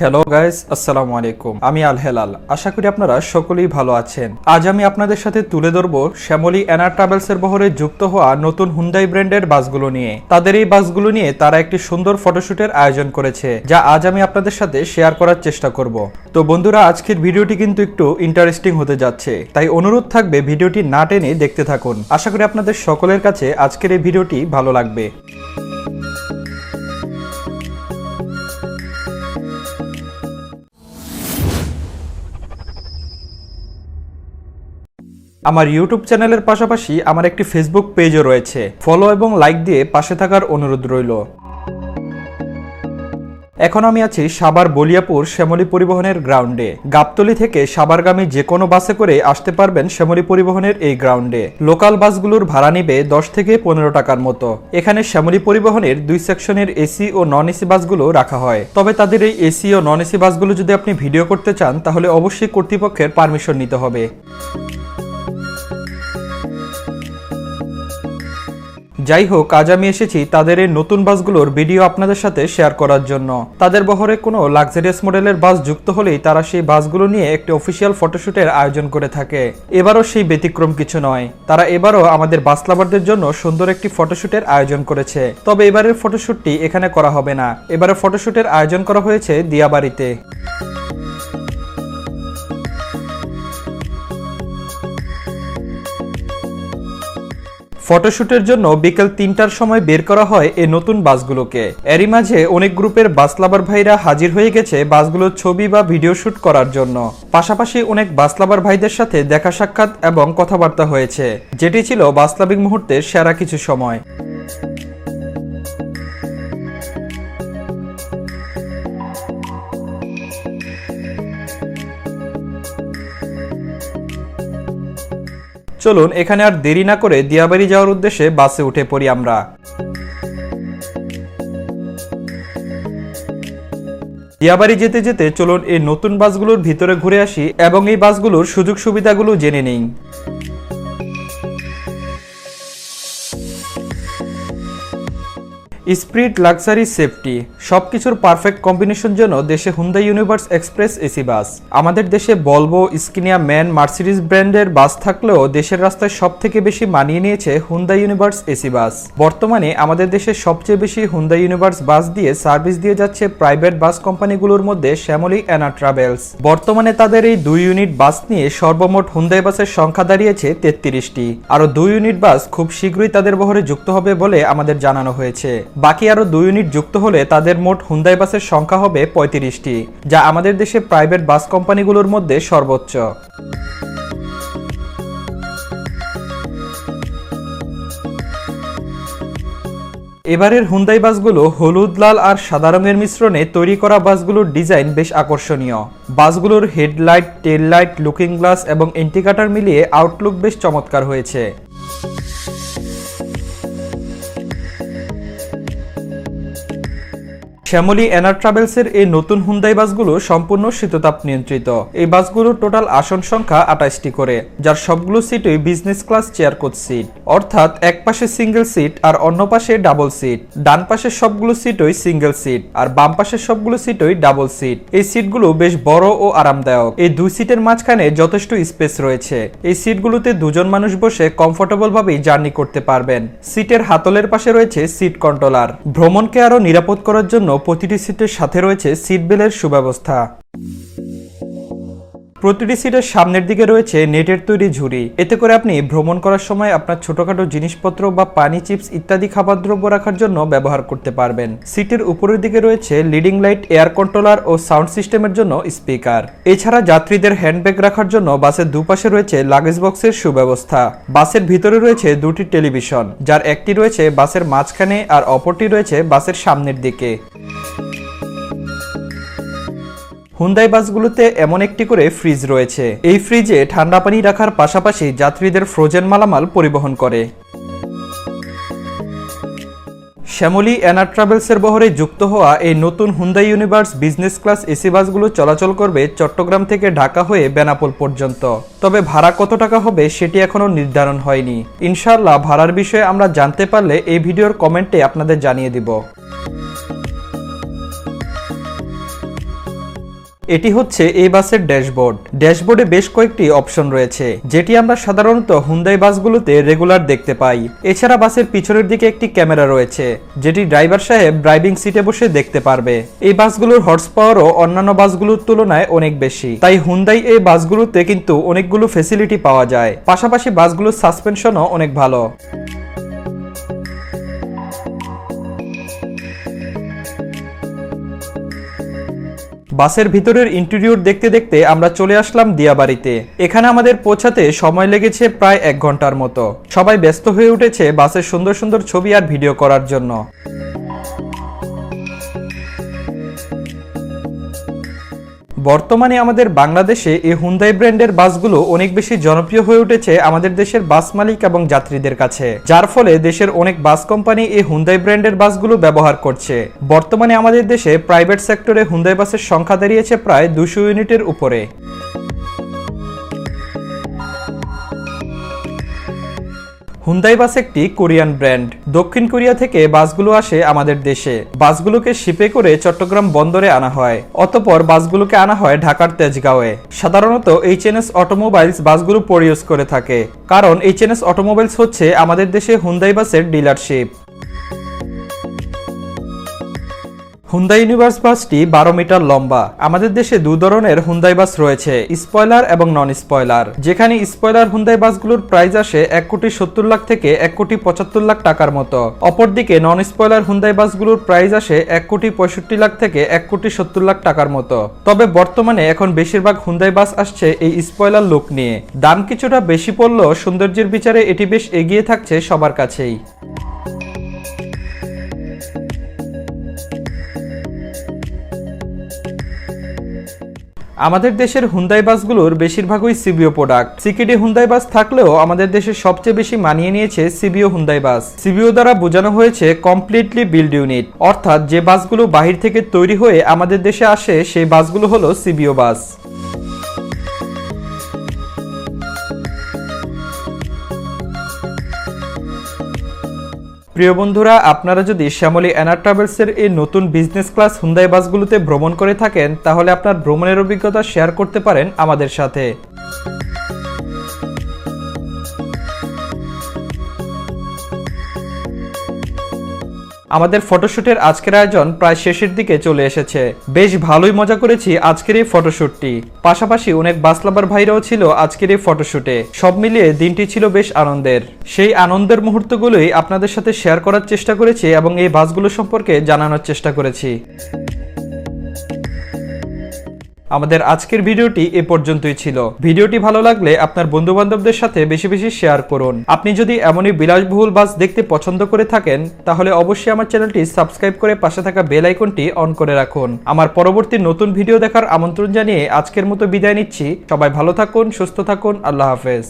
Hello guys আসসালামু আলাইকুম আমি আল হেলাল আশা করি আপনারা সকলেই ভালো আছেন। আজ আমি আপনাদের সাথে তুলে ধরবো শ্যামলী এনার ট্রাভেলস এর বহরে যুক্ত হওয়া নতুন হুন্ডাই ব্র্যান্ডের বাসগুলো নিয়ে। তাদের এই বাসগুলো নিয়ে তারা একটি সুন্দর ফটোশুটের আয়োজন করেছে, যা আজ আমি আপনাদের সাথে শেয়ার করার চেষ্টা করব। তো বন্ধুরা, আজকের ভিডিওটি কিন্তু একটু ইন্টারেস্টিং হতে যাচ্ছে, তাই অনুরোধ থাকবে ভিডিওটি না টেনে দেখতে থাকুন। আশা করি আপনাদের সকলের কাছে আজকের এই ভিডিওটি ভালো লাগবে। আমার ইউটিউব চ্যানেলের পাশাপাশি আমার একটি ফেসবুক পেজও রয়েছে। ফলো এবং লাইক দিয়ে পাশে থাকার অনুরোধ রইল। এখন আমি আছি সাবার বলিয়াপুর শ্যামলী পরিবহনের গ্রাউন্ডে গাবতলি থেকে সাবারগামী যে কোনো বাসে করে আসতে পারবেন শ্যামলী পরিবহনের এই গ্রাউন্ডে লোকাল বাসগুলোর ভাড়া নিবে দশ থেকে পনেরো টাকার মতো। এখানে শ্যামলী পরিবহনের দুই সেকশনের এসি ও নন এসি বাসগুলো রাখা হয়। তবে তাদের এই এসি ও নন এসি বাসগুলো যদি আপনি ভিডিও করতে চান, তাহলে অবশ্যই কর্তৃপক্ষের পারমিশন নিতে হবে। যাই হোক, আজ আমি এসেছি তাদের এই নতুন বাসগুলোর ভিডিও আপনাদের সাথে শেয়ার করার জন্য। তাদের বহরে কোনো লাক্সারিয়াস মডেলের বাস যুক্ত হলেই তারা সেই বাসগুলো নিয়ে একটি অফিসিয়াল ফটোশুটের আয়োজন করে থাকে। এবারও সেই ব্যতিক্রম কিছু নয়। তারা এবারও আমাদের বাস লাভারদের জন্য সুন্দর একটি ফটোশুটের আয়োজন করেছে। তবে এবারের ফটোশুটটি এখানে করা হবে না। এবারে ফটোশুটের আয়োজন করা হয়েছে দিয়াবাড়িতে। ফটোশুটের জন্য বিকেল তিনটার সময় বের করা হয় এই নতুন বাসগুলোকে। এরই মাঝে অনেক গ্রুপের বাস লাভার ভাইরা হাজির হয়ে গেছে বাসগুলোর ছবি বা ভিডিও শুট করার জন্য। পাশাপাশি অনেক বাস লাভার ভাইদের সাথে দেখা সাক্ষাৎ এবং কথাবার্তা হয়েছে, যেটি ছিল বাস লাভিং মুহূর্তের সেরা কিছু সময়। চলুন, এখানে আর দেরি না করে দিয়াবাড়ি যাওয়ার উদ্দেশ্যে বাসে উঠে পড়ি আমরা। দিয়াবাড়ি যেতে যেতে চলুন এই নতুন বাসগুলোর ভিতরে ঘুরে আসি এবং এই বাসগুলোর সুযোগ সুবিধাগুলো জেনে নেই। স্প্রিট লাক্সারি, সেফটি, সবকিছুর পারফেক্ট কম্বিনেশন জন্য দেশে Hyundai Universe express AC bus. আমাদের দেশে বলব, স্কিনিয়া ম্যান মার্সিডিস ব্র্যান্ডের বাস থাকলেও দেশের রাস্তায় সব থেকে বেশি মানিয়ে নিয়েছে হুন্ডা ইউনিভার্স এসি বাস। বর্তমানে আমাদের দেশে সবচেয়ে বেশি হুন্ডা ইউনিভার্স বাস দিয়ে সার্ভিস দিয়ে যাচ্ছে প্রাইভেট বাস কোম্পানিগুলোর মধ্যে শ্যামলী অ্যানা ট্রাভেলস। বর্তমানে তাদের এই দুই ইউনিট বাস নিয়ে সর্বমোট হুন্দাই বাসের সংখ্যা দাঁড়িয়েছে তেত্রিশটি। আরও দুই ইউনিট বাস খুব শীঘ্রই তাদের বহরে যুক্ত হবে বলে আমাদের জানানো হয়েছে। বাকি আরও দুই ইউনিট যুক্ত হলে তাদের মোট হুন্দাই বাসের সংখ্যা হবে পঁয়ত্রিশটি, যা আমাদের দেশে প্রাইভেট বাস কোম্পানিগুলোর মধ্যে সর্বোচ্চ। এবারের হুন্দাই বাসগুলো হলুদ, লাল আর সাদা রঙের মিশ্রণে তৈরি করা বাসগুলোর ডিজাইন বেশ আকর্ষণীয়। বাসগুলোর headlight tail light looking glass এবং ইন্ডিকেটর মিলিয়ে আউটলুক বেশ চমৎকার হয়েছে। শ্যামলী এনার ট্রাভেলসের এই নতুন হুন্দাই বাসগুলো সম্পূর্ণ শীততাপ নিয়ন্ত্রিত। এই বাসগুলোর টোটাল আসন সংখ্যা আঠাশটি করে, যার সবগুলো সিটই business class chair coach seat অর্থাৎ এক পাশে সিঙ্গেল সিট আর অন্য পাশে ডাবল সিট ডান পাশের সবগুলো সিটই সিঙ্গেল সিট আর বাম পাশের সবগুলো সিটই ডাবল সিট এই সিটগুলো বেশ বড় ও আরামদায়ক। এই দুই সিটের মাঝখানে যথেষ্ট স্পেস রয়েছে। এই সিটগুলোতে দুজন মানুষ বসে কমফোর্টেবল ভাবেই জার্নি করতে পারবেন। সিটের হাতলের পাশে রয়েছে সিট কন্ট্রোলার ভ্রমণকে আরও নিরাপদ করার জন্য প্রতিটি সিটের সাথে রয়েছে সিট বেলের সুব্যবস্থা। প্রতিটি সিটের সামনের দিকে রয়েছে নেটের তৈরি ঝুড়ি। এতে করে আপনি ভ্রমণ করার সময় আপনার ছোটখাটো জিনিসপত্র বা পানি, চিপস ইত্যাদি খাবার দ্রব্য রাখার জন্য ব্যবহার করতে পারবেন। সিটের উপরের দিকে রয়েছে লিডিং লাইট, এয়ার কন্ট্রোলার ও সাউন্ড সিস্টেমের জন্য স্পিকার। এছাড়া যাত্রীদের হ্যান্ডব্যাগ রাখার জন্য বাসের দুপাশে রয়েছে লাগেজ বক্সের সুব্যবস্থা। বাসের ভিতরে রয়েছে দুটি টেলিভিশন, যার একটি রয়েছে বাসের মাঝখানে আর অপরটি রয়েছে বাসের সামনের দিকে। হুন্দাই বাসগুলোতে এমন একটি করে ফ্রিজ রয়েছে। এই ফ্রিজে ঠান্ডা পানি রাখার পাশাপাশি যাত্রীদের ফ্রোজেন মালামাল পরিবহন করে। শ্যামলী অ্যানার ট্রাভেলসের বহরে যুক্ত হওয়া এই নতুন Hyundai Universe business class AC বাসগুলো চলাচল করবে চট্টগ্রাম থেকে ঢাকা হয়ে বেনাপোল পর্যন্ত। তবে ভাড়া কত টাকা হবে সেটি এখনও নির্ধারণ হয়নি। ইনশাআল্লাহ ভাড়ার বিষয়ে আমরা জানতে পারলে এই ভিডিওর কমেন্টে আপনাদের জানিয়ে দিব। এটি হচ্ছে এই বাসের ড্যাশবোর্ড। ড্যাশবোর্ডে বেশ কয়েকটি অপশন রয়েছে, যেটি আমরা সাধারণত হুন্দাই বাসগুলোতে রেগুলার দেখতে পাই। এছাড়া বাসের পিছনের দিকে একটি ক্যামেরা রয়েছে, যেটি ড্রাইভার সাহেব ড্রাইভিং সিটে বসে দেখতে পারবে। এই বাসগুলোর হর্স পাওয়ারও অন্যান্য বাসগুলোর তুলনায় অনেক বেশি। তাই হুন্দাই এই বাসগুলোতে কিন্তু অনেকগুলো ফেসিলিটি পাওয়া যায়। পাশাপাশি বাসগুলোর সাসপেনশনও অনেক ভালো। বাসের ভিতরের ইন্টেরিয়র দেখতে দেখতে আমরা চলে আসলাম দিয়াবাড়িতে। এখানে আমাদের পৌঁছাতে সময় লেগেছে প্রায় এক ঘণ্টার মতো। সবাই ব্যস্ত হয়ে উঠেছে বাসের সুন্দর সুন্দর ছবি আর ভিডিও করার জন্য। বর্তমানে আমাদের বাংলাদেশে এই হুন্দাই ব্র্যান্ডের বাসগুলো অনেক বেশি জনপ্রিয় হয়ে উঠেছে আমাদের দেশের বাস মালিক এবং যাত্রীদের কাছে, যার ফলে দেশের অনেক বাস কোম্পানি এই হুন্দাই ব্র্যান্ডের বাসগুলো ব্যবহার করছে। বর্তমানে আমাদের দেশে প্রাইভেট সেক্টরে হুন্দাই বাসের সংখ্যা দাঁড়িয়েছে প্রায় দুশো ইউনিটের উপরে। হুন্দাই বাস একটি কোরিয়ান ব্র্যান্ড দক্ষিণ কোরিয়া থেকে বাসগুলো আসে আমাদের দেশে। বাসগুলোকে শিপে করে চট্টগ্রাম বন্দরে আনা হয়। অতপর বাসগুলোকে আনা হয় ঢাকার তেজগাঁওয়ে। সাধারণত এইচএনএস অটোমোবাইলস বাসগুলো পরিউজ করে থাকে। কারণ এইচএনএস অটোমোবাইলস হচ্ছে আমাদের দেশে হুন্দাই বাসের ডিলারশিপ হুন্দাই ইউনিভার্স বাসটি বারো মিটার লম্বা। আমাদের দেশে দু ধরনের হুন্দাই বাস রয়েছে স্পয়লার এবং নন স্পয়লার যেখানে স্পয়লার হুন্দাই বাসগুলোর প্রাইস আসে এক কোটি সত্তর লাখ থেকে এক কোটি পঁচাত্তর লাখ টাকার মতো। অপরদিকে নন স্পয়লার হুন্দাই বাসগুলোর প্রাইস আসে এক কোটি পঁয়ষট্টি লাখ থেকে এক কোটি সত্তর লাখ টাকার মতো। তবে বর্তমানে এখন বেশিরভাগ হুন্দাই বাস আসছে এই স্পয়লার লুক নিয়ে। দাম কিছুটা বেশি পড়লেও সৌন্দর্যের বিচারে এটি বেশ এগিয়ে থাকছে সবার কাছেই। আমাদের দেশের হুন্দাই বাসগুলোর বেশিরভাগই CBU product CKD Hyundai bus থাকলেও আমাদের দেশের সবচেয়ে বেশি মানিয়ে নিয়েছে সিবিও হুন্দাই বাস। সিবিও দ্বারা বোঝানো হয়েছে কমপ্লিটলি বিল্ড ইউনিট অর্থাৎ যে বাসগুলো বাহির থেকে তৈরি হয়ে আমাদের দেশে আসে, সেই বাসগুলো হলো সিবিও বাস। প্রিয় বন্ধুরা, আপনারা যদি শ্যামলী অ্যানার ট্রাভেলসের এই নতুন বিজনেস ক্লাস হুন্দাই বাসগুলোতে ভ্রমণ করে থাকেন, তাহলে আপনার ভ্রমণের অভিজ্ঞতা শেয়ার করতে পারেন আমাদের সাথে। আমাদের ফটোশ্যুটের আজকের আয়োজন প্রায় শেষের দিকে চলে এসেছে। বেশ ভালোই মজা করেছি আজকের এই ফটোশ্যুটটি পাশাপাশি অনেক বাস লাভার ভাইরাও ছিল আজকের এই ফটোশ্যুটে সব মিলিয়ে দিনটি ছিল বেশ আনন্দের। সেই আনন্দের মুহূর্তগুলোই আপনাদের সাথে শেয়ার করার চেষ্টা করেছি এবং এই বাসগুলো সম্পর্কে জানানোর চেষ্টা করেছি। আমাদের আজকের ভিডিওটি এ পর্যন্তই ছিল। ভিডিওটি ভালো লাগলে আপনার বন্ধু বান্ধবদের সাথে বেশি বেশি শেয়ার করুন। আপনি যদি এমনই বিলাসবহুল বাস দেখতে পছন্দ করে থাকেন, তাহলে অবশ্যই আমার চ্যানেলটি সাবস্ক্রাইব করে পাশে থাকা বেল আইকনটি অন করে রাখুন। আমার পরবর্তী নতুন ভিডিও দেখার আমন্ত্রণ জানিয়ে আজকের মতো বিদায় নিচ্ছি। সবাই ভালো থাকুন, সুস্থ থাকুন, আল্লাহ হাফেজ।